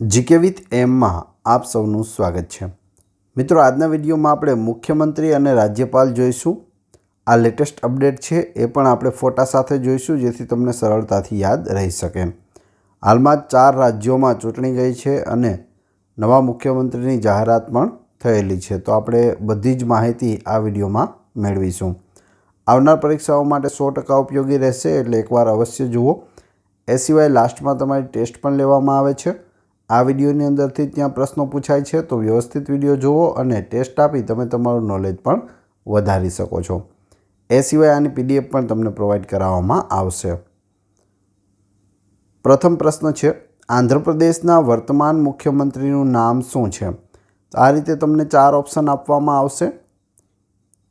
GK with એમમાં આપ સૌનું સ્વાગત છે. મિત્રો, આજના વિડીયોમાં આપણે મુખ્યમંત્રી અને રાજ્યપાલ જોઈશું. આ લેટેસ્ટ અપડેટ છે એ પણ આપણે ફોટા સાથે જોઈશું જેથી તમને સરળતાથી યાદ રહી શકે. હાલમાં ચાર રાજ્યોમાં ચૂંટણી ગઈ છે અને નવા મુખ્યમંત્રીની જાહેરાત પણ થયેલી છે. તો આપણે બધી જ માહિતી આ વિડીયોમાં મેળવીશું. આવનાર પરીક્ષાઓ માટે સો ટકા ઉપયોગી રહેશે એટલે એકવાર અવશ્ય જુઓ. એ સિવાય લાસ્ટમાં તમારી ટેસ્ટ પણ લેવામાં આવે છે. આ વિડીયોની અંદરથી ત્યાં પ્રશ્નો પૂછાય છે, તો વ્યવસ્થિત વીડિયો જુઓ અને ટેસ્ટ આપી તમે તમારું નોલેજ પણ વધારી શકો છો. એ સિવાય આની પીડીએફ પણ તમને પ્રોવાઈડ કરાવવામાં આવશે. પ્રથમ પ્રશ્ન છે, આંધ્રપ્રદેશના વર્તમાન મુખ્યમંત્રીનું નામ શું છે? આ રીતે તમને ચાર ઓપ્શન આપવામાં આવશે.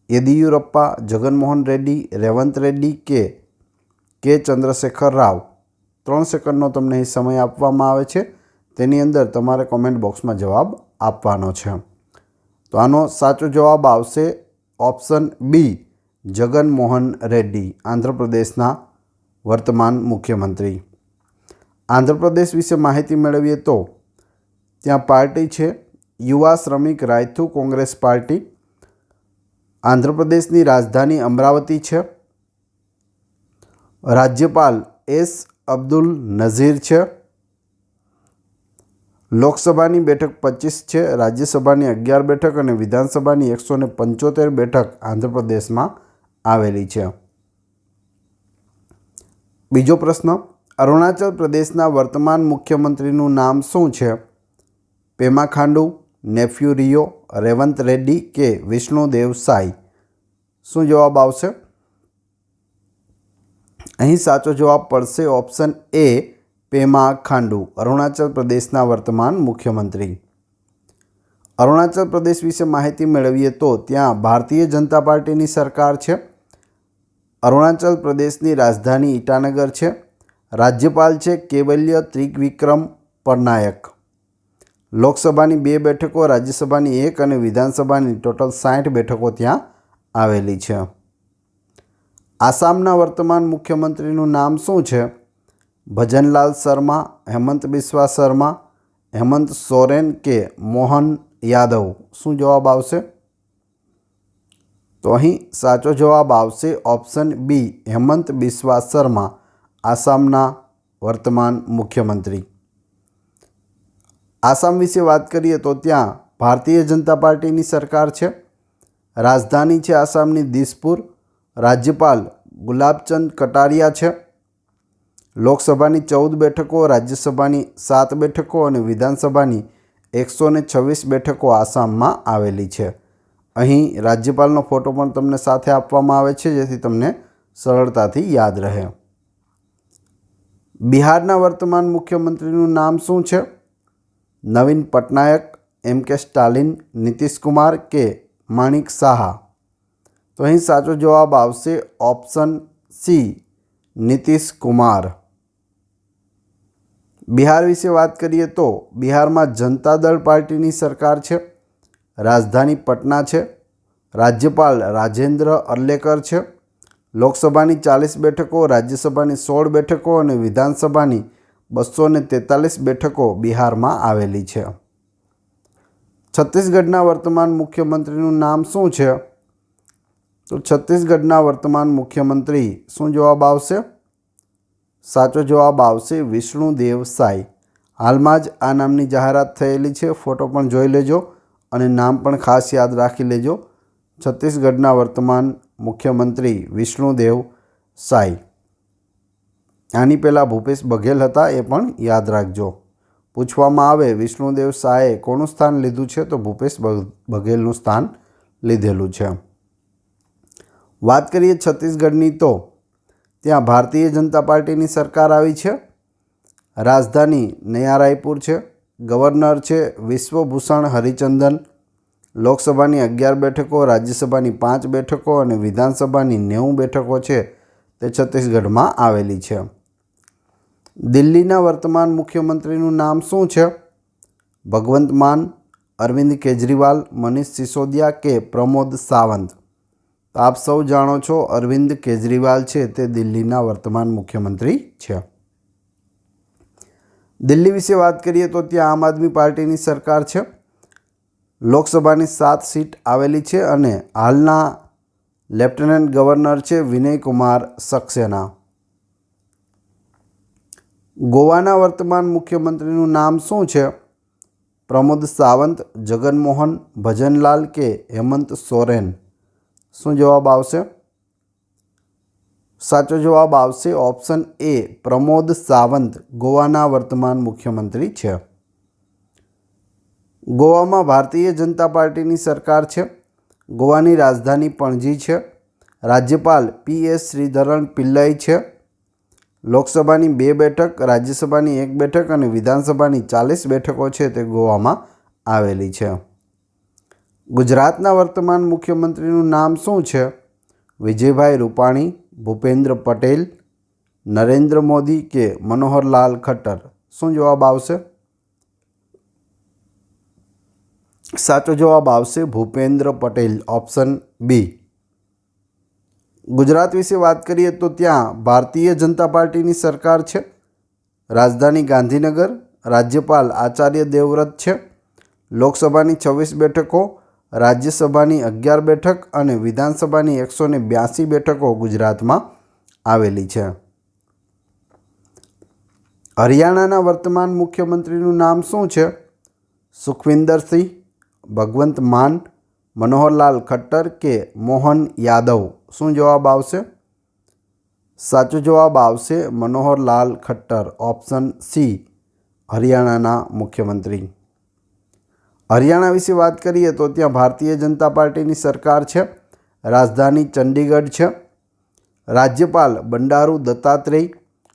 યેદિયુરપ્પા, જગનમોહન રેડ્ડી, રેવંત રેડ્ડી કે કે ચંદ્રશેખર રાવ? ત્રણ સેકન્ડનો તમને સમય આપવામાં આવે છે. તેની અંદર તમારે કોમેન્ટ બોક્સમાં જવાબ આપવાનો છે. તો આનો સાચો જવાબ આવશે ઓપ્શન બી જગનમોહન રેડ્ડી, આંધ્રપ્રદેશના વર્તમાન મુખ્યમંત્રી. આંધ્રપ્રદેશ વિશે માહિતી મેળવીએ તો ત્યાં પાર્ટી છે, યુવા શ્રમિક રાયથુ કોંગ્રેસ પાર્ટી, આંધ્રપ્રદેશની રાજધાની અમરાવતી છે, રાજ્યપાલ એસ અબ્દુલ નઝીર છે લોકસભાની બેઠક પચીસ છે, રાજ્યસભાની અગિયાર બેઠક અને વિધાનસભાની એકસો ને પંચોતેર બેઠક આંધ્રપ્રદેશમાં આવેલી છે. બીજો પ્રશ્ન, અરુણાચલ પ્રદેશના વર્તમાન મુખ્યમંત્રીનું નામ શું છે? પેમા ખાંડુ, નેફ્યુ રિયો, રેવંત રેડ્ડી કે વિષ્ણુદેવ સાઈ શું જવાબ આવશે? અહીં સાચો જવાબ પડશે ઓપ્શન એ પેમા ખાંડુ, અરુણાચલ પ્રદેશના વર્તમાન મુખ્યમંત્રી. અરુણાચલ પ્રદેશ વિશે માહિતી મેળવીએ તો ત્યાં ભારતીય જનતા પાર્ટીની સરકાર છે, અરુણાચલ પ્રદેશની રાજધાની ઈટાનગર છે, રાજ્યપાલ છે કેવલ્ય ત્રિવિક્રમ પરનાયક લોકસભાની બે બેઠકો, રાજ્યસભાની એક અને વિધાનસભાની ટોટલ સાઠ બેઠકો ત્યાં આવેલી છે. આસામના વર્તમાન મુખ્યમંત્રીનું નામ શું છે? ભજનલાલ શર્મા, હેમંત બિસ્વા શર્મા, હેમંત સોરેન કે મોહન યાદવ? શું જવાબ આવશે? તો અહીં સાચો જવાબ આવશે ઓપ્શન બી, હેમંત બિસ્વા શર્મા, આસામના વર્તમાન મુખ્યમંત્રી. આસામ વિશે વાત કરીએ તો ત્યાં ભારતીય જનતા પાર્ટીની સરકાર છે, રાજધાની છે આસામની દિસપુર, રાજ્યપાલ ગુલાબચંદ કટારિયા છે લોકસભાની ચૌદ બેઠકો, રાજ્યસભાની સાત બેઠકો અને વિધાનસભાની એકસો ને છવ્વીસ બેઠકો આસામમાં આવેલી છે. અહીં રાજ્યપાલનો ફોટો પણ તમને સાથે આપવામાં આવે છે, જેથી તમને સરળતાથી યાદ રહે. બિહારના વર્તમાન મુખ્યમંત્રીનું નામ શું છે? નવીન પટનાયક, એમ કે સ્ટાલિન, નીતિશ કુમાર કે માણિક સાહા? તો અહીં સાચો જવાબ આવશે ઓપ્શન સી, નીતિશ કુમાર. બિહાર વિશે વાત કરીએ તો બિહારમાં જનતા દળ પાર્ટીની સરકાર છે, રાજધાની પટના છે, રાજ્યપાલ રાજેન્દ્ર અર્લેકર છે, લોકસભાની ચાલીસ બેઠકો, રાજ્યસભાની સોળ બેઠકો અને વિધાનસભાની બસો ને તેતાલીસ બેઠકો બિહારમાં આવેલી છે. છત્તીસગઢના વર્તમાન મુખ્યમંત્રીનું નામ શું છે? તો છત્તીસગઢના વર્તમાન મુખ્યમંત્રી શું જવાબ આવશે? સાચો જવાબ આવશે વિષ્ણુદેવ સાઈ હાલમાં જ આ નામની જાહેરાત થયેલી છે. ફોટો પણ જોઈ લેજો અને નામ પણ ખાસ યાદ રાખી લેજો. છત્તીસગઢના વર્તમાન મુખ્યમંત્રી વિષ્ણુદેવ સાઈ આની પહેલાં ભૂપેશ બઘેલ હતા એ પણ યાદ રાખજો. પૂછવામાં આવે વિષ્ણુદેવ શાહે કોનું સ્થાન લીધું છે? તો ભૂપેશ બઘેલનું સ્થાન લીધેલું છે. વાત કરીએ છત્તીસગઢની તો ત્યાં ભારતીય જનતા પાર્ટીની સરકાર આવી છે. રાજધાની નયા રાયપુર છે. ગવર્નર છે વિશ્વભૂષણ હરિચંદન. લોકસભાની અગિયાર બેઠકો, રાજ્યસભાની પાંચ બેઠકો અને વિધાનસભાની નેવું બેઠકો છે તે છત્તીસગઢમાં આવેલી છે. દિલ્હીના વર્તમાન મુખ્યમંત્રીનું નામ શું છે? ભગવંત માન, અરવિંદ કેજરીવાલ, મનીષ સિસોદિયા કે પ્રમોદ સાવંત? તો આપ સૌ જાણો છો અરવિંદ કેજરીવાલ છે, તે દિલ્હીના વર્તમાન મુખ્યમંત્રી છે. દિલ્હી વિશે વાત કરીએ તો ત્યાં આમ આદમી પાર્ટીની સરકાર છે. લોકસભાની સાત સીટ આવેલી છે અને હાલના લેફ્ટનન્ટ ગવર્નર છે વિનયકુમાર સક્સેના. ગોવાના વર્તમાન મુખ્યમંત્રીનું નામ શું છે? પ્રમોદ સાવંત, જગનમોહન ભજનલાલ કે હેમંત સોરેન? શું જવાબ આવશે? સાચો જવાબ આવશે ઓપ્શન એ, પ્રમોદ સાવંત, ગોવાના વર્તમાન મુખ્યમંત્રી છે. ગોવામાં ભારતીય જનતા પાર્ટીની સરકાર છે. ગોવાની રાજધાની પણજી છે. રાજ્યપાલ પી એસ શ્રીધરન પિલ્લાઈ છે. લોકસભાની બે બેઠક, રાજ્યસભાની એક બેઠક અને વિધાનસભાની ચાલીસ બેઠકો છે તે ગોવામાં આવેલી છે. ગુજરાતના વર્તમાન મુખ્યમંત્રીનું નામ શું છે? વિજયભાઈ રૂપાણી, ભૂપેન્દ્ર પટેલ, નરેન્દ્ર મોદી કે મનોહરલાલ ખટ્ટર? શું જવાબ આવશે? સાચો જવાબ આવશે ભૂપેન્દ્ર પટેલ, ઓપ્શન બી ગુજરાત વિશે વાત કરીએ તો ત્યાં ભારતીય જનતા પાર્ટીની સરકાર છે, રાજધાની ગાંધીનગર, રાજ્યપાલ આચાર્ય દેવવ્રત છે, લોકસભાની છવ્વીસ બેઠકો રાજ્યસભાની અગિયાર બેઠક અને વિધાનસભાની એકસો ને બ્યાસી બેઠકો ગુજરાતમાં આવેલી છે. હરિયાણાના વર્તમાન મુખ્યમંત્રીનું નામ શું છે? સુખવિંદરસિંહ, ભગવંત માન, મનોહરલાલ ખટ્ટર કે મોહન યાદવ? શું જવાબ આવશે? સાચો જવાબ આવશે મનોહરલાલ ખટ્ટર, ઓપ્શન સી, હરિયાણાના મુખ્યમંત્રી. હરિયાણા વિશે વાત કરીએ તો ત્યાં ભારતીય જનતા પાર્ટીની સરકાર છે, રાજધાની ચંડીગઢ છે, રાજ્યપાલ બંડારુ દત્તાત્રેય,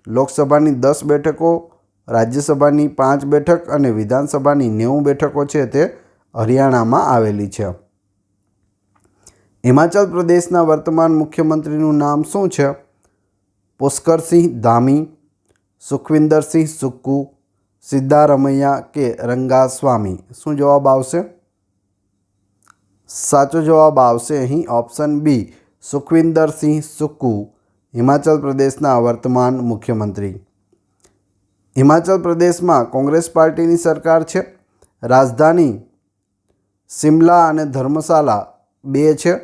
લોકસભાની દસ બેઠકો, રાજ્યસભાની પાંચ બેઠક અને વિધાનસભાની નેવું બેઠકો છે તે હરિયાણામાં આવેલી છે. હિમાચલ પ્રદેશના વર્તમાન મુખ્યમંત્રીનું નામ શું છે? પુષ્કરસિંહ ધામી, સુખવિંદરસિંહ સુક્કુ સિદ્ધારમૈયા કે રંગાસ્વામી? શું જવાબ આવશે? સાચો જવાબ આવશે અહીં ઓપ્શન બી સુખવિંદરસિંહ સુક્કુ, હિમાચલ પ્રદેશના વર્તમાન મુખ્યમંત્રી. હિમાચલ પ્રદેશમાં કોંગ્રેસ પાર્ટીની સરકાર છે, રાજધાની, શિમલા અને ધર્મશાલા બે છે,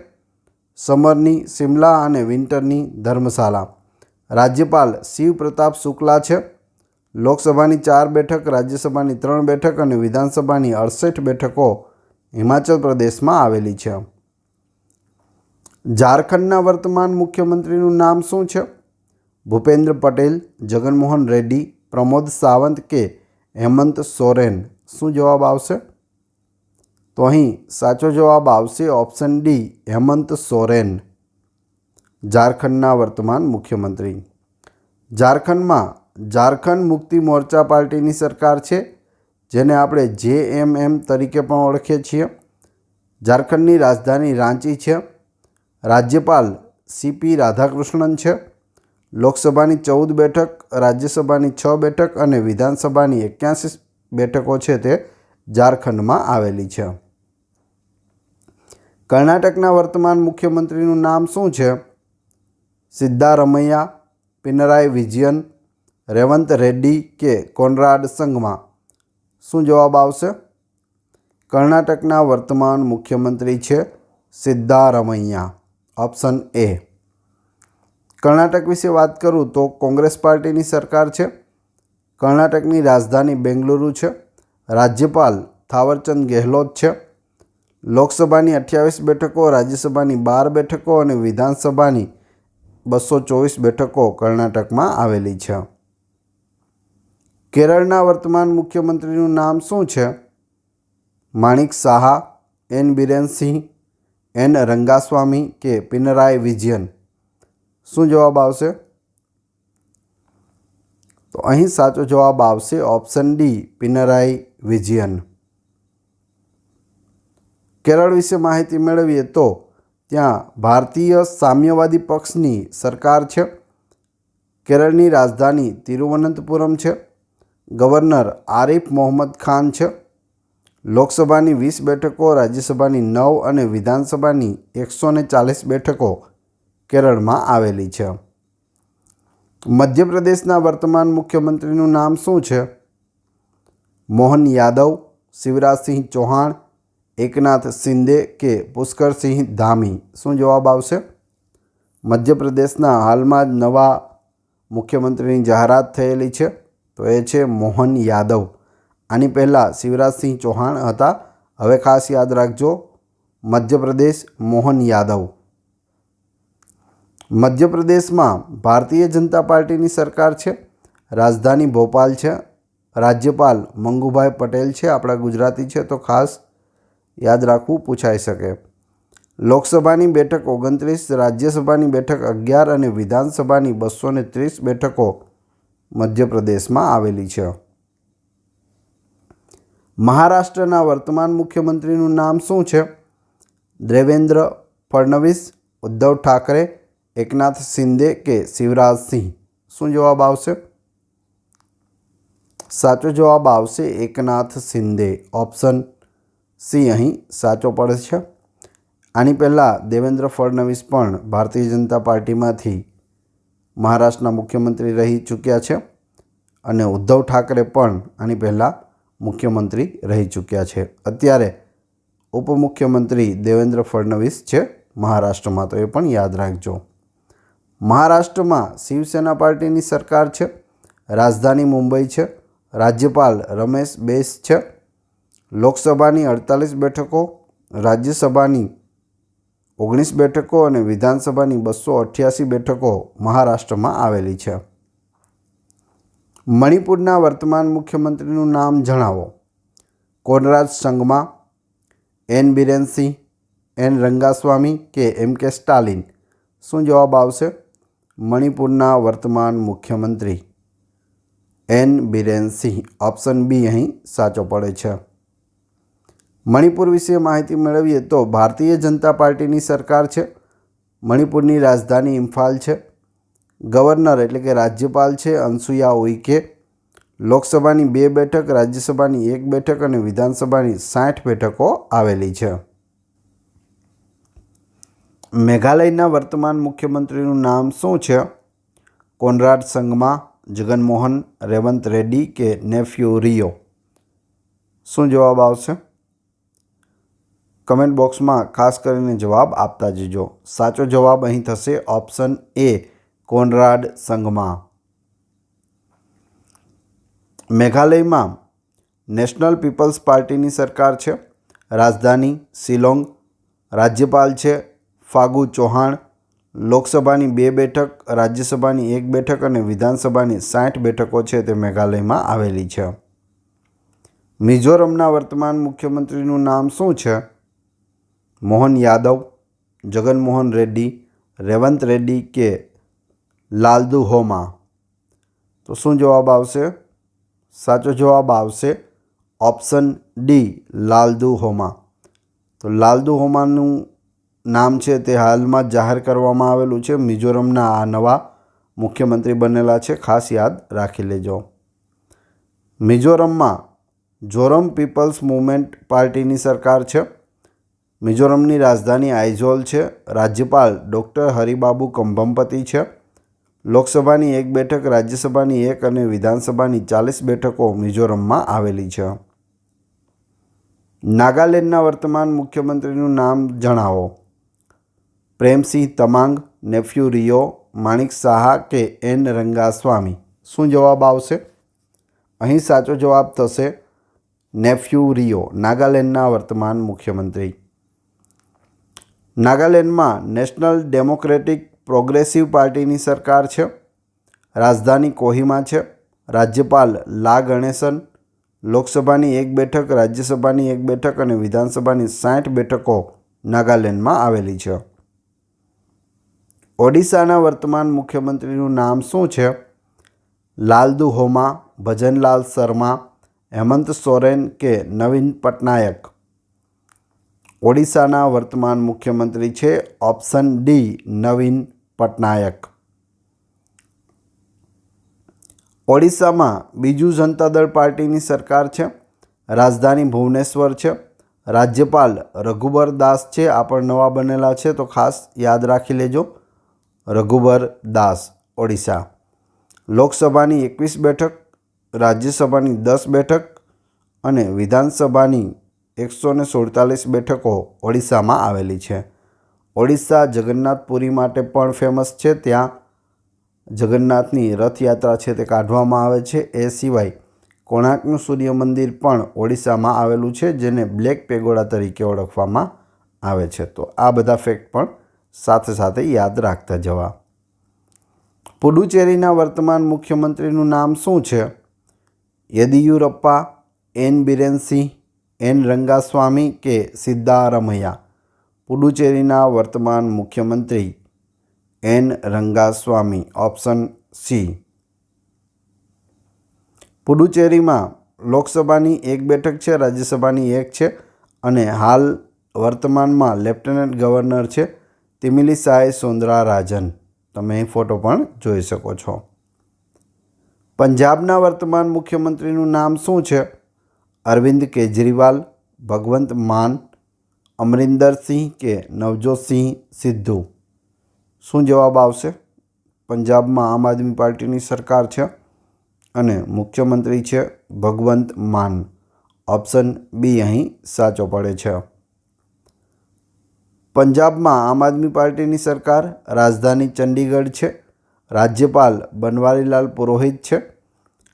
સમરની શિમલા અને વિન્ટરની ધર્મશાલા. રાજ્યપાલ શિવ પ્રતાપ શુક્લા છે લોકસભાની ચાર બેઠક, રાજ્યસભાની ત્રણ બેઠક અને વિધાનસભાની અડસઠ બેઠકો હિમાચલ પ્રદેશમાં આવેલી છે. ઝારખંડના વર્તમાન મુખ્યમંત્રીનું નામ શું છે? ભૂપેન્દ્ર પટેલ, જગનમોહન રેડ્ડી, પ્રમોદ સાવંત કે હેમંત સોરેન? શું જવાબ આવશે? તો અહીં સાચો જવાબ આવશે ઓપ્શન ડી, હેમંત સોરેન, ઝારખંડના વર્તમાન મુખ્યમંત્રી. ઝારખંડમાં ઝારખંડ મુક્તિ મોરચા પાર્ટીની સરકાર છે, જેને આપણે જે એમ એમ તરીકે પણ ઓળખીએ છીએ. ઝારખંડની રાજધાની રાંચી છે. રાજ્યપાલ સીપી રાધાકૃષ્ણન છે. લોકસભાની ચૌદ બેઠક, રાજ્યસભાની છ બેઠક અને વિધાનસભાની એક્યાસી બેઠકો છે તે ઝારખંડમાં આવેલી છે. કર્ણાટકના વર્તમાન મુખ્યમંત્રીનું નામ શું છે? સિદ્ધારમૈયા પિનરાય વિજયન રેવંત રેડ્ડી કે કોનરાડ સંઘમાં? શું જવાબ આવશે? કર્ણાટકના વર્તમાન મુખ્યમંત્રી છે સિદ્ધારમૈયા. Option A. કર્ણાટક વિશે વાત કરું તો કોંગ્રેસ પાર્ટીની સરકાર છે. કર્ણાટકની રાજધાની બેંગલુરુ છે. રાજ્યપાલ થાવરચંદ ગેહલોત છે. લોકસભાની અઠ્યાવીસ બેઠકો, રાજ્યસભાની બાર બેઠકો અને વિધાનસભાની બસો ચોવીસ બેઠકો કર્ણાટકમાં આવેલી છે. કેરળના વર્તમાન મુખ્યમંત્રીનું નામ શું છે? માણિક સાહા, એન. બિરેનસિંહ, એન. રંગાસ્વામી કે પિનરાય વિજયન? શું જવાબ આવશે? તો અહીં સાચો જવાબ આવશે ઓપ્શન ડી, પિનરાઈ વિજયન. કેરળ વિશે માહિતી મેળવીએ તો ત્યાં ભારતીય સામ્યવાદી પક્ષની સરકાર છે. કેરળની રાજધાની તિરુવનંતપુરમ છે. ગવર્નર આરિફ મોહમ્મદ ખાન છે. લોકસભાની વીસ બેઠકો, રાજ્યસભાની નવ અને વિધાનસભાની એકસો ને ચાલીસ બેઠકો કેરળમાં આવેલી છે. મધ્યપ્રદેશના વર્તમાન મુખ્યમંત્રીનું નામ શું છે? મોહન યાદવ શિવરાજસિંહ ચૌહાણ, એકનાથ શિંદે કે પુષ્કરસિંહ ધામી? શું જવાબ આવશે? મધ્યપ્રદેશના હાલમાં જ નવા મુખ્યમંત્રીની જાહેરાત થયેલી છે. તો એ છે મોહન યાદવ. આની પહેલાં શિવરાજસિંહ ચૌહાણ હતા. હવે ખાસ યાદ રાખજો, મધ્યપ્રદેશ મોહન યાદવ. મધ્યપ્રદેશમાં ભારતીય જનતા પાર્ટીની સરકાર છે, રાજધાની ભોપાલ છે, રાજ્યપાલ મંગુભાઈ પટેલ છે, આપણા ગુજરાતી છે, તો ખાસ યાદ રાખવું પૂછાઈ શકે. લોકસભાની બેઠક ઓગણત્રીસ, રાજ્યસભાની બેઠક અગિયાર અને વિધાનસભાની બસો ને ત્રીસ બેઠકો મધ્યપ્રદેશમાં આવેલી છે. મહારાષ્ટ્રના વર્તમાન મુખ્યમંત્રીનું નામ શું છે? દેવેન્દ્ર ફડણવીસ, ઉદ્ધવ ઠાકરે, એકનાથ શિંદે કે શિવરાજસિંહ શું જવાબ આવશે? સાચો જવાબ આવશે એકનાથ શિંદે. ઓપ્શન સી અહીં સાચો પડે છે. આની પહેલાં દેવેન્દ્ર ફડણવીસ પણ ભારતીય જનતા પાર્ટીમાંથી મહારાષ્ટ્રના મુખ્યમંત્રી રહી ચૂક્યા છે અને ઉદ્ધવ ઠાકરે પણ આની પહેલાં મુખ્યમંત્રી રહી ચૂક્યા છે. અત્યારે ઉપમુખ્યમંત્રી દેવેન્દ્ર ફડણવીસ છે મહારાષ્ટ્રમાં, તો એ પણ યાદ રાખજો. મહારાષ્ટ્રમાં શિવસેના પાર્ટીની સરકાર છે, રાજધાની મુંબઈ છે, રાજ્યપાલ રમેશ બેસ છે, લોકસભાની અડતાલીસ બેઠકો, રાજ્યસભાની ઓગણીસ બેઠકો અને વિધાનસભાની બસો અઠ્યાસી બેઠકો મહારાષ્ટ્રમાં આવેલી છે. મણિપુરના વર્તમાન મુખ્યમંત્રીનું નામ જણાવો. કોનરાજ સંગમા, એન બિરેનસિંહ, એન રંગાસ્વામી કે એમ કે સ્ટાલિન? શું જવાબ આવશે? મણિપુરના વર્તમાન મુખ્યમંત્રી, એન બિરેનસિંહ. ઓપ્શન બી અહીં સાચો પડે છે. મણિપુર વિશે માહિતી મેળવીએ તો ભારતીય જનતા પાર્ટીની સરકાર છે, મણિપુરની રાજધાની ઇમ્ફાલ છે, ગવર્નર એટલે કે રાજ્યપાલ છે અનસુયા ઉઇકે લોકસભાની બે બેઠક, રાજ્યસભાની એક બેઠક અને વિધાનસભાની સાઠ બેઠકો આવેલી છે. મેઘાલયના વર્તમાન મુખ્યમંત્રીનું નામ શું છે? કોનરાડ સંગમા, જગનમોહન, રેવંત રેડ્ડી કે નેફ્યુ રિયો? શું જવાબ આવશે? કમેન્ટ બોક્સમાં ખાસ કરીને જવાબ આપતા જજો. સાચો જવાબ અહીં થશે ઓપ્શન એ, કોનરાડ સંઘમાં. મેઘાલયમાં નેશનલ પીપલ્સ પાર્ટીની સરકાર છે, રાજધાની શિલોંગ, રાજ્યપાલ છે, ફાગુ ચૌહાણ, લોકસભાની બે બેઠક, રાજ્યસભાની એક બેઠક અને વિધાનસભાની સાઠ બેઠકો છે તે મેઘાલયમાં આવેલી છે. મિઝોરમના વર્તમાન મુખ્યમંત્રીનું નામ શું છે? મોહન યાદવ, જગનમોહન રેડ્ડી, રેવંત રેડ્ડી કે લાલદુ હોમા? તો શું જવાબ આવશે? સાચો જવાબ આવશે ઓપ્શન ડી, લાલદુ હોમા. તો લાલદુ હોમાનું નામ છે તે હાલમાં જાહેર કરવામાં આવેલું છે. મિઝોરમના આ નવા મુખ્યમંત્રી બનેલા છે. ખાસ યાદ રાખી લેજો. મિઝોરમમાં જોરમ પીપલ્સ મુવમેન્ટ પાર્ટીની સરકાર છે. મિઝોરમની રાજધાની આઇઝોલ છે. રાજ્યપાલ ડૉક્ટર હરિબાબુ કંભમપતિ છે. લોકસભાની એક બેઠક, રાજ્યસભાની એક અને વિધાનસભાની ચાલીસ બેઠકો મિઝોરમમાં આવેલી છે. નાગાલેન્ડના વર્તમાન મુખ્યમંત્રીનું નામ જણાવો. પ્રેમસિંહ તમાંગ, નેફ્યુ રિયો, માણિક સાહા કે એન રંગાસ્વામી? શું જવાબ આવશે? અહીં સાચો જવાબ થશે નેફ્યુ રિયો, નાગાલેન્ડના વર્તમાન મુખ્યમંત્રી. નાગાલેન્ડમાં નેશનલ ડેમોક્રેટિક પ્રોગ્રેસિવ પાર્ટીની સરકાર છે, રાજધાની કોહિમા છે, રાજ્યપાલ લા ગણેશન, લોકસભાની એક બેઠક, રાજ્યસભાની એક બેઠક અને વિધાનસભાની સાઠ બેઠકો નાગાલેન્ડમાં આવેલી છે. ઓડિશાના વર્તમાન મુખ્યમંત્રીનું નામ શું છે? લાલદુ હોમા, ભજનલાલ શર્મા, હેમંત સોરેન કે નવીન પટનાયક? ઓડિશાના વર્તમાન મુખ્યમંત્રી છે ઓપ્શન ડી નવીન પટનાયક. ઓડિશામાં બીજુ જનતા દળ પાર્ટીની સરકાર છે, રાજધાની ભુવનેશ્વર છે, રાજ્યપાલ રઘુબર દાસ છે, આ પણ નવા બનેલા છે, તો ખાસ યાદ રાખી લેજો, રઘુબર દાસ, ઓડિશા. લોકસભાની એકવીસ બેઠક, રાજ્યસભાની દસ બેઠક અને વિધાનસભાની એકસો ને સુડતાલીસ બેઠકો ઓડિશામાં આવેલી છે. ઓડિશા જગન્નાથપુરી માટે પણ ફેમસ છે. ત્યાં જગન્નાથની રથયાત્રા છે તે કાઢવામાં આવે છે. એ સિવાય કોણાર્કનું સૂર્ય મંદિર પણ ઓડિશામાં આવેલું છે, જેને બ્લેક પેગોડા તરીકે ઓળખવામાં આવે છે. તો આ બધા ફેક્ટ પણ સાથે સાથે યાદ રાખતા જવા. પુડુચેરીના વર્તમાન મુખ્યમંત્રીનું નામ શું છે? યેદિયુરપ્પા, એન. બિરેનસિંહ એન રંગાસ્વામી કે સિદ્ધારમૈયા, પુડુચેરીના વર્તમાન મુખ્યમંત્રી એન રંગાસ્વામી, ઓપ્શન સી. પુડુચેરીમાં લોકસભાની એક બેઠક છે, રાજ્યસભાની એક છે અને હાલ વર્તમાનમાં લેફ્ટનન્ટ ગવર્નર છે તિમિલિસાય સુંદરા રાજન તમે અહીં ફોટો પણ જોઈ શકો છો. પંજાબના વર્તમાન મુખ્યમંત્રીનું નામ શું છે? અરવિંદ કેજરીવાલ, ભગવંત માન અમરિંદરસિંહ કે નવજોતસિંહ સિદ્ધુ? શું જવાબ આવશે? પંજાબમાં આમ આદમી પાર્ટીની સરકાર છે અને મુખ્યમંત્રી છે ભગવંત માન. ઓપ્શન બી અહીં સાચો પડે છે. પંજાબમાં આમ આદમી પાર્ટીની સરકાર, રાજધાની ચંડીગઢ છે, રાજ્યપાલ બનવારીલાલ પુરોહિત છે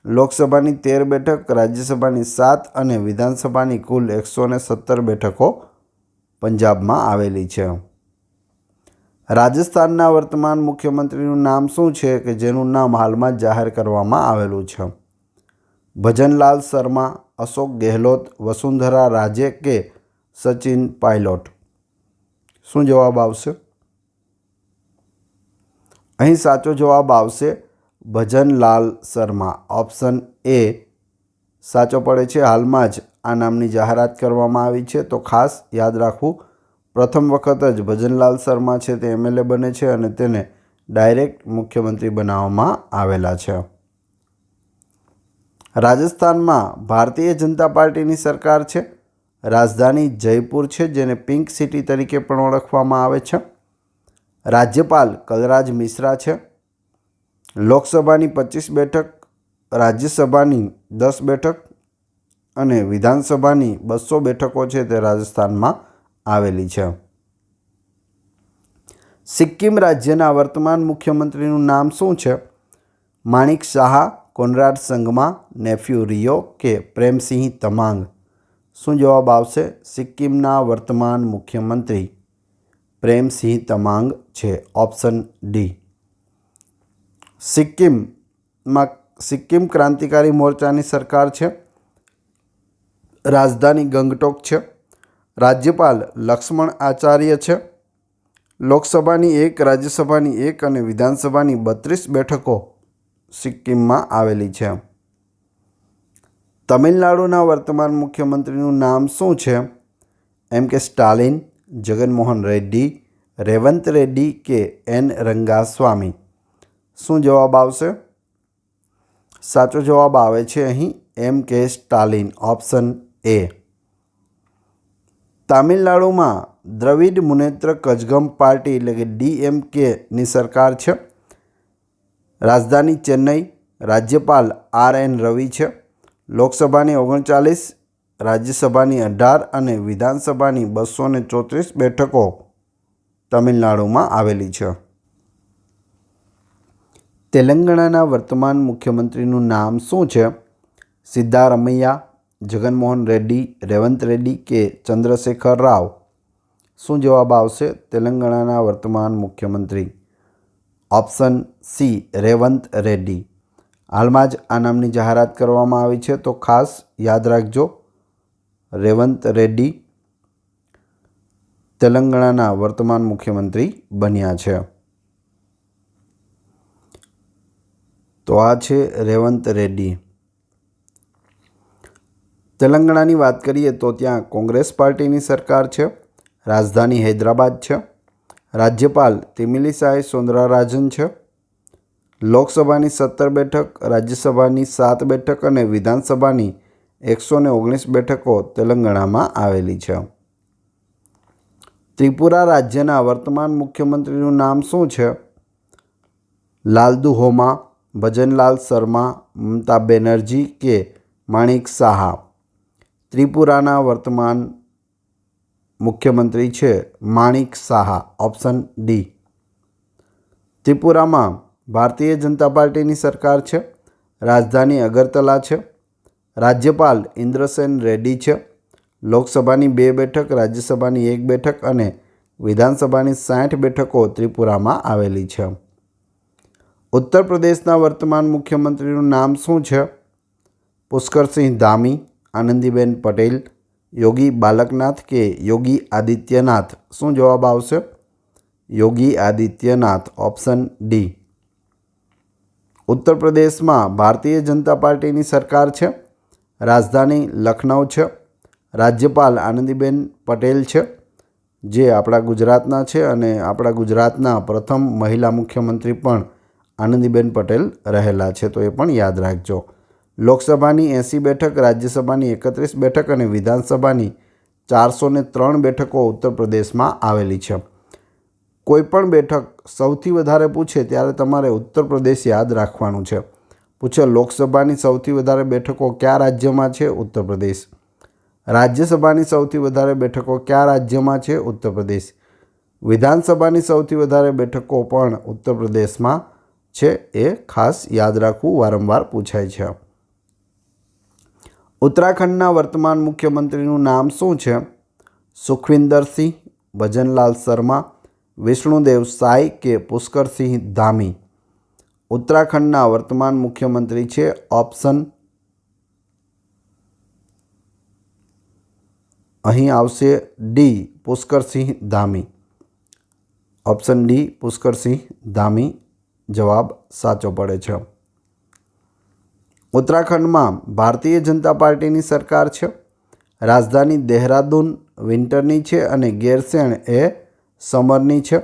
લોકસભાની તેર બેઠક, રાજ્યસભાની સાત અને વિધાનસભાની કુલ એકસો ને સત્તર બેઠકો પંજાબમાં આવેલી છે. રાજસ્થાનના વર્તમાન મુખ્યમંત્રીનું નામ શું છે કે જેનું નામ હાલમાં જાહેર કરવામાં આવેલું છે? ભજનલાલ શર્મા, અશોક ગેહલોત, વસુંધરા રાજે કે સચિન પાયલોટ? શું જવાબ આવશે? અહીં સાચો જવાબ આવશે ભજનલાલ શર્મા. ઓપ્શન એ સાચો પડે છે. હાલમાં જ આ નામની જાહેરાત કરવામાં આવી છે. તો ખાસ યાદ રાખવું, પ્રથમ વખત જ ભજનલાલ શર્મા છે તે એમએલએ બને છે અને તેને ડાયરેક્ટ મુખ્યમંત્રી બનાવવામાં આવેલા છે. રાજસ્થાનમાં ભારતીય જનતા પાર્ટીની સરકાર છે. રાજધાની જયપુર છે, જેને પિંક સિટી તરીકે પણ ઓળખવામાં આવે છે. રાજ્યપાલ કલરાજ મિશ્રા છે. લોકસભાની પચીસ બેઠક, રાજ્યસભાની દસ બેઠક અને વિધાનસભાની બસો બેઠકો છે તે રાજસ્થાનમાં આવેલી છે. સિક્કિમ રાજ્યના વર્તમાન મુખ્યમંત્રીનું નામ શું છે? માણિક શાહ, કોનરાડ સંગમા, નેફ્યુ રિયો કે પ્રેમસિંહ તમાંગ? શું જવાબ આવશે? સિક્કિમના વર્તમાન મુખ્યમંત્રી પ્રેમસિંહ તમાંગ છે. Option D. સિક્કિમમાં સિક્કિમ ક્રાંતિકારી મોરચાની સરકાર છે. રાજધાની ગંગટોક છે. રાજ્યપાલ લક્ષ્મણ આચાર્ય છે. લોકસભાની એક, રાજ્યસભાની એક અને વિધાનસભાની બત્રીસ બેઠકો સિક્કિમમાં આવેલી છે. તમિલનાડુના વર્તમાન મુખ્યમંત્રીનું નામ શું છે? એમ કે સ્ટાલિન, જગનમોહન રેડ્ડી, રેવંત રેડ્ડી કે એન રંગાસ્વામી? શું જવાબ આવશે? સાચો જવાબ આવે છે અહીં M K Stalin, option A. તામિલનાડુમાં Dravida Munnetra Kazhagam party એટલે કે ડીએમકેની સરકાર છે. રાજધાની ચેન્નઈ, રાજ્યપાલ આર એન રવિ છે. લોકસભાની ઓગણચાલીસ, રાજ્યસભાની અઢાર અને વિધાનસભાની બસો ચોત્રીસ બેઠકો તમિલનાડુમાં આવેલી છે. તેલંગાણાના વર્તમાન મુખ્યમંત્રીનું નામ શું છે? સિદ્ધારમૈયા, જગનમોહન રેડ્ડી, રેવંત રેડ્ડી કે ચંદ્રશેખર રાવ? શું જવાબ આવશે તેલંગાણાના વર્તમાન મુખ્યમંત્રી? Option C, Revanth Reddy. હાલમાં જ આ નામની જાહેરાત કરવામાં આવી છે, તો ખાસ યાદ રાખજો. રેવંત રેડ્ડી તેલંગાણાના વર્તમાન મુખ્યમંત્રી બન્યા છે. તો આ છે રેવંત રેડ્ડી. તેલંગાણાની વાત કરીએ તો ત્યાં કોંગ્રેસ પાર્ટીની સરકાર છે, રાજધાની હૈદરાબાદ છે, રાજ્યપાલ તિમિલિસાઈ સુંદરારાજન છે, લોકસભાની સત્તર બેઠક, રાજ્યસભાની સાત બેઠક અને વિધાનસભાની એકસો ને ઓગણીસ બેઠકો તેલંગાણામાં આવેલી છે. ત્રિપુરા રાજ્યના વર્તમાન મુખ્યમંત્રીનું નામ શું છે? લાલદુ હોમા ભજનલાલ શર્મા, મમતા બેનર્જી કે માણિક સાહા. ત્રિપુરાના વર્તમાન મુખ્યમંત્રી છે માણિક સાહા, ઓપ્શન ડી. ત્રિપુરામાં ભારતીય જનતા પાર્ટીની સરકાર છે, રાજધાની અગરતલા છે, રાજ્યપાલ ઇન્દ્રસેન રેડ્ડી છે, લોકસભાની બે બેઠક, રાજ્યસભાની એક બેઠક અને વિધાનસભાની સાઠ બેઠકો ત્રિપુરામાં આવેલી છે. ઉત્તર પ્રદેશના વર્તમાન મુખ્યમંત્રીનું નામ શું છે? પુષ્કરસિંહ ધામી, આનંદીબેન પટેલ, યોગી બાલકનાથ કે યોગી આદિત્યનાથ? શું જવાબ આવશે? Yogi Adityanath, option D. ઉત્તર પ્રદેશમાં ભારતીય જનતા પાર્ટીની સરકાર છે? રાજધાની લખનઉ છે? રાજ્યપાલ આનંદીબેન પટેલ છે? જે આપણા ગુજરાતના છે અને આપણા ગુજરાતના પ્રથમ મહિલા મુખ્યમંત્રી પણ આનંદીબેન પટેલ રહેલા છે, તો એ પણ યાદ રાખજો. લોકસભાની એંસી બેઠક, રાજ્યસભાની એકત્રીસ બેઠક અને વિધાનસભાની ચારસો ત્રણ બેઠકો ઉત્તર પ્રદેશમાં આવેલી છે. કોઈપણ બેઠક સૌથી વધારે પૂછે ત્યારે તમારે ઉત્તર પ્રદેશ યાદ રાખવાનું છે. પૂછે લોકસભાની સૌથી વધારે બેઠકો કયા રાજ્યમાં છે, ઉત્તર પ્રદેશ. રાજ્યસભાની સૌથી વધારે બેઠકો કયા રાજ્યમાં છે, ઉત્તર પ્રદેશ. વિધાનસભાની સૌથી વધારે બેઠકો પણ ઉત્તર પ્રદેશમાં છે એ ખાસ યાદ રાખવું વારંવાર પૂછાય છે. ઉત્તરાખંડના વર્તમાન મુખ્યમંત્રીનું નામ શું છે? સુખવિંદરસિંહ ભજનલાલ શર્મા, વિષ્ણુદેવ સાય કે પુષ્કરસિંહ ધામી? ઉત્તરાખંડના વર્તમાન મુખ્યમંત્રી છે ઓપ્શન? અહીં આવશે D, Pushkar Singh Dhami. Option D, Pushkar Singh Dhami. જવાબ સાચો પડે છે. ઉત્તરાખંડમાં ભારતીય જનતા પાર્ટીની સરકાર છે. રાજધાની દહેરાદૂન વિન્ટરની છે અને ગેરસેણ એ સમરની છે.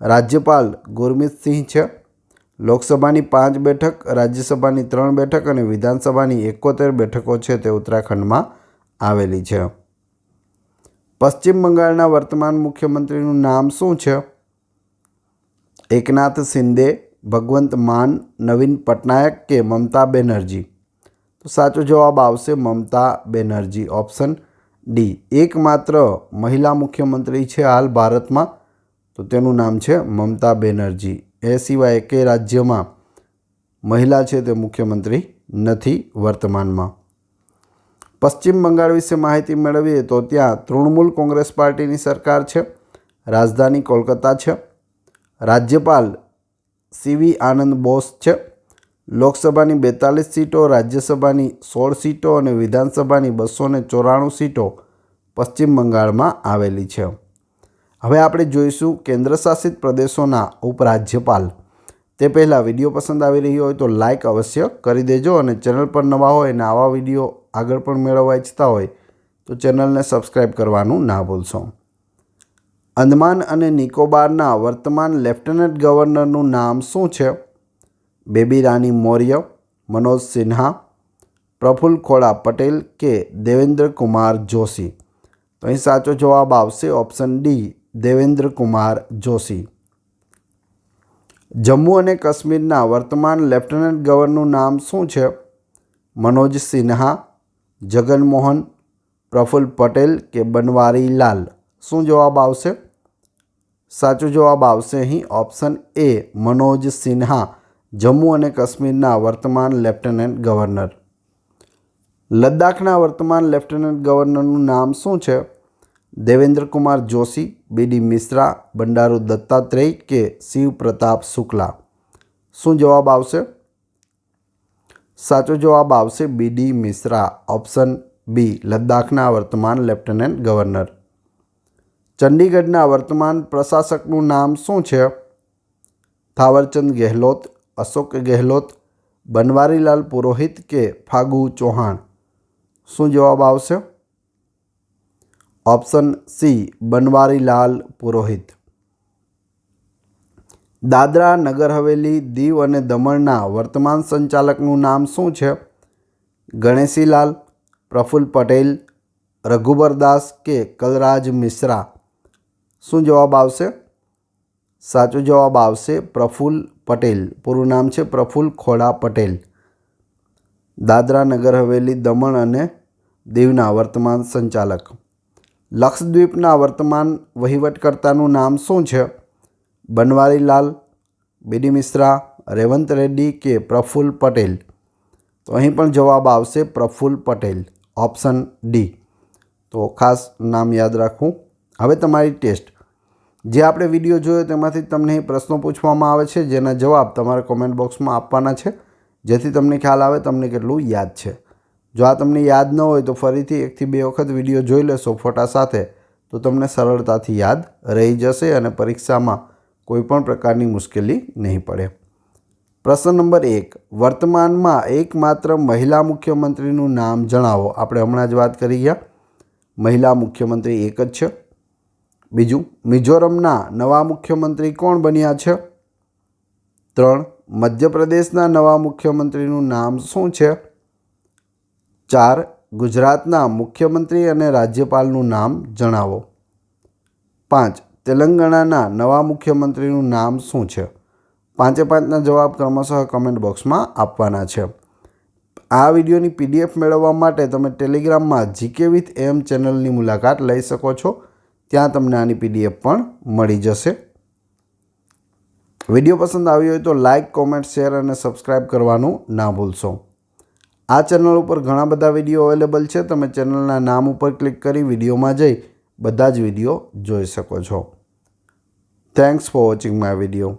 રાજ્યપાલ ગુરમીતસિંહ છે. લોકસભાની પાંચ બેઠક, રાજ્યસભાની ત્રણ બેઠક અને વિધાનસભાની એકોતેર બેઠકો છે તે ઉત્તરાખંડમાં આવેલી છે. પશ્ચિમ બંગાળના વર્તમાન મુખ્યમંત્રીનું નામ શું છે? એકનાથ શિંદે ભગવંત માન, નવીન પટનાયક કે મમતા બેનર્જી? તો સાચો જવાબ આવશે મમતા બેનર્જી. Option D. એકમાત્ર મહિલા મુખ્યમંત્રી છે હાલ ભારતમાં. તો તેનું નામ છે મમતા બેનર્જી. એ સિવાય કે રાજ્યમાં મહિલા છે તે મુખ્યમંત્રી નથી વર્તમાનમાં. પશ્ચિમ બંગાળ વિશે માહિતી મેળવીએ તો ત્યાં તૃણમૂલ કોંગ્રેસ પાર્ટીની સરકાર છે, રાજધાની કોલકાતા છે રાજ્યપાલ સીવી આનંદ બોસ છે. લોકસભાની બેતાલીસ સીટો, રાજ્યસભાની સોળ સીટો અને વિધાનસભાની બસો ને ચોરાણું સીટો પશ્ચિમ બંગાળમાં આવેલી છે. હવે આપણે જોઈશું કેન્દ્રશાસિત પ્રદેશોના ઉપરાજ્યપાલ. તે પહેલાં વીડિયો પસંદ આવી રહ્યો હોય તો લાઇક અવશ્ય કરી દેજો અને ચેનલ પર નવા હોય અને આવા વીડિયો આગળ પણ મેળવવા ઈચ્છતા હોય તો ચેનલને સબસ્ક્રાઈબ કરવાનું ના ભૂલશો. અંદમાન અને નિકોબારના વર્તમાન લેફ્ટનન્ટ ગવર્નરનું નામ શું છે? બેબી રાની મૌર્ય, મનોજ સિન્હા પ્રફુલ્લ ખોડા પટેલ કે દેવેન્દ્ર કુમાર જોશી? તો અહીં સાચો જવાબ આવશે ઓપ્શન ડી, દેવેન્દ્ર કુમાર જોશી. જમ્મુ અને કાશ્મીરના વર્તમાન લેફ્ટનન્ટ ગવર્નરનું નામ શું છે? મનોજ સિન્હા, જગનમોહન પ્રફુલ્લ પટેલ કે બનવારી લાલ શું જવાબ આવશે? સાચો જવાબ આવશે અહીં ઓપ્શન એ, મનોજ સિન્હા, જમ્મુ અને કાશ્મીરના વર્તમાન લેફ્ટનન્ટ ગવર્નર. લદ્દાખના વર્તમાન લેફ્ટનન્ટ ગવર્નરનું નામ શું છે? દેવેન્દ્ર કુમાર જોશી, બીડી મિશ્રા, બંડારુ દત્તાત્રેય કે શિવ પ્રતાપ શુક્લા? શું જવાબ આવશે? સાચો જવાબ આવશે બીડી મિશ્રા, ઓપ્શન બી, લદ્દાખના વર્તમાન લેફ્ટનન્ટ ગવર્નર. ચંડીગઢના વર્તમાન પ્રશાસકનું નામ શું છે? થાવરચંદ ગેહલોત, અશોક ગેહલોત, બનવારીલાલ પુરોહિત કે ફાગુ ચૌહાણ? શું જવાબ આવશે? Option C, Banwarilal Purohit. Dadra, Nagar Haveli, Diu અને દમણના વર્તમાન સંચાલકનું નામ શું છે? ગણેશીલાલ પ્રફુલ્લ પટેલ રઘુબરદાસ કે કલરાજ મિશ્રા? શું જવાબ આવશે? સાચો જવાબ આવશે પ્રફુલ્લ પટેલ. પૂરું નામ છે પ્રફુલ્લ ખોડા પટેલ. દાદરા નગર હવેલી, દમણ અને દીવના વર્તમાન સંચાલક. લક્ષદ્વીપના વર્તમાન વહીવટકર્તાનું નામ શું છે? બનવારીલાલ, બીડી મિશ્રા, રેવંત રેડ્ડી કે પ્રફુલ્લ પટેલ? તો અહીં પણ જવાબ આવશે પ્રફુલ્લ પટેલ. Option D. તો ખાસ નામ યાદ રાખવું હવે તમારી ટેસ્ટ. જે આપણે વીડિયો જોયો તેમાંથી તમને એ પ્રશ્નો પૂછવામાં આવે છે, જેના જવાબ તમારે કોમેન્ટ બોક્સમાં આપવાના છે, જેથી તમને ખ્યાલ આવે, તમને કેટલું યાદ છે. જો આ તમને યાદ ન હોય તો ફરીથી એકથી બે વખત વીડિયો જોઈ લેશો ફોટા સાથે, તો તમને સરળતાથી યાદ રહી જશે અને પરીક્ષામાં કોઈ પણ પ્રકારની મુશ્કેલી નહીં પડે. પ્રશ્ન નંબર એક, વર્તમાનમાં એકમાત્ર મહિલા મુખ્યમંત્રીનું નામ જણાવો. આપણે હમણાં જ વાત કરી ગયા. મહિલા મુખ્યમંત્રી એક જ છે. બીજું, મિઝોરમના નવા મુખ્યમંત્રી કોણ બન્યા છે? ત્રણ, મધ્યપ્રદેશના નવા મુખ્યમંત્રીનું નામ શું છે? ચાર, ગુજરાતના મુખ્યમંત્રી અને રાજ્યપાલનું નામ જણાવો. પાંચ, તેલંગાણાના નવા મુખ્યમંત્રીનું નામ શું છે? પાંચે પાંચના જવાબ ક્રમશઃ કમેન્ટ બોક્સમાં આપવાના છે. આ વિડીયોની પીડીએફ મેળવવા માટે તમે ટેલિગ્રામમાં જીકે વિથ એમ ચેનલની મુલાકાત લઈ શકો છો. ત્યાં તમને આની પીડીએફ પણ મળી જશે. વીડિયો પસંદ આવ્યો હોય તો લાઇક કોમેન્ટ શેર અને સબસ્ક્રાઈબ કરવાનું ના ભૂલશો. આ ચેનલ ઉપર ઘણા બધા વીડિયો અવેલેબલ છે. તમે ચેનલના નામ ઉપર ક્લિક કરી વિડીયોમાં જઈ બધા જ વીડિયો જોઈ શકો છો. Thanks for watching my video